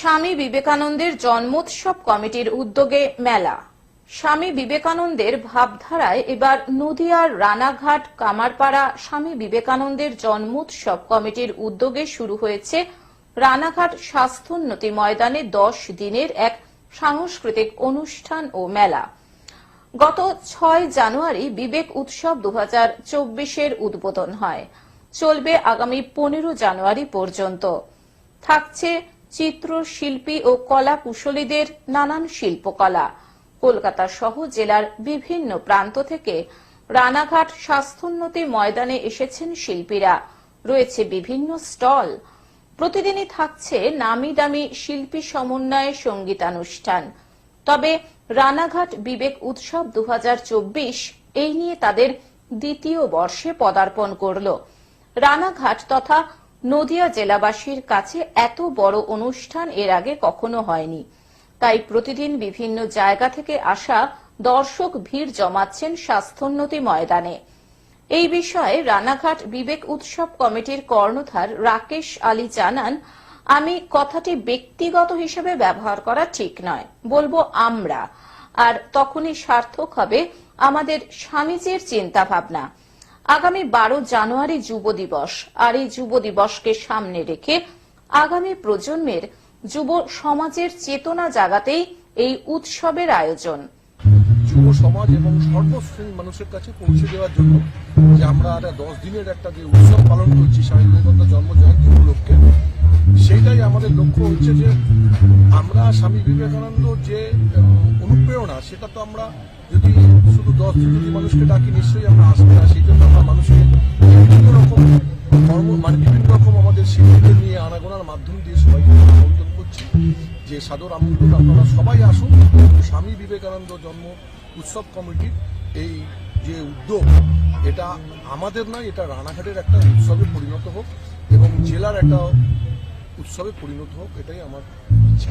স্বামী বিবেকানন্দের জন্মোৎসব কমিটির উদ্যোগে মেলা। স্বামী বিবেকানন্দের ভাবধারায় এবার নদিয়ার রানাঘাট, কামারপাড়া স্বামী বিবেকানন্দের জন্মোৎসব কমিটির উদ্যোগে শুরু হয়েছে রানাঘাট স্বাস্থ্যোন্নতি ময়দানে দশ দিনের এক সাংস্কৃতিক অনুষ্ঠান ও মেলা। গত ছয় জানুয়ারি বিবেক উৎসব দু হাজার চব্বিশের উদ্বোধন হয়। চলবে আগামী পনেরো জানুয়ারি পর্যন্ত। থাকছে চিত্রশিল্পী ও কলা কুশলীদের নানান শিল্পকলা। কলকাতা সহ জেলার বিভিন্ন প্রান্ত থেকে রানাঘাট স্বাস্থ্যোন্নতি ময়দানে এসেছেন শিল্পীরা। রয়েছে বিভিন্ন স্টল। প্রতিদিনই থাকছে নামি দামি শিল্পী সমন্বয়ে সঙ্গীতানুষ্ঠান। তবে রানাঘাট বিবেক উৎসব দু হাজার চব্বিশ এই নিয়ে তাদের দ্বিতীয় বর্ষে পদার্পণ করল। রানাঘাট তথা নদিয়া জেলাবাসীর কাছে এত বড় অনুষ্ঠান এর আগে কখনো হয়নি। তাই প্রতিদিন বিভিন্ন জায়গা থেকে আসা দর্শক ভিড় জমাচ্ছেন স্বাস্থ্যোন্নতি ময়দানে। এই বিষয়ে রানাঘাট বিবেক উৎসব কমিটির কর্ণধার রাকেশ আলী জানান, আমি কথাটি ব্যক্তিগত হিসেবে ব্যবহার করা ঠিক নয়। বলব আমরা। আর তখনই সার্থক হবে আমাদের স্বামীজির চিন্তা ভাবনা আগামী বারো জানুয়ারি যুব দিবস। আর এই যুব দিবসকে সামনে রেখে আগামী প্রজন্মের যুব সমাজের চেতনা জাগাতেই এই উৎসবের আয়োজন। যুব সমাজ এবং সর্বশ্রেণীর মানুষের কাছে পৌঁছে দেওয়ার জন্য যে আমরা একটা দশ দিনের একটা যে উৎসব পালন করছি, স্বামী বিবেকানন্দ জন্ম জয়ন্তী উপলক্ষে, সেইটাই আমাদের লক্ষ্য হচ্ছে যে আমরা স্বামী বিবেকানন্দ যে অনুপ্রেরণা সেটা তো আমরা যদি শুধু দশ যদি মানুষকে ডাকি, নিশ্চয়ই আমরা আসবে না, সেই জন্য আমরা মানুষকে বিভিন্ন রকম কর্ম মানে বিভিন্ন রকম আমাদের শিল্পীদের নিয়ে আনাগোনার মাধ্যম দিয়ে সবাইকে আমন্ত্রণ করছি যে সাদর আমন্ত্রণ আপনারা সবাই আসুন। স্বামী বিবেকানন্দ জন্ম উৎসব কমিটির এই যে উদ্যোগ, এটা আমাদের নয়, এটা রানাঘাটের একটা উৎসবে পরিণত হোক এবং জেলার একটা উৎসবে পরিণত হোক, এটাই আমার ইচ্ছা।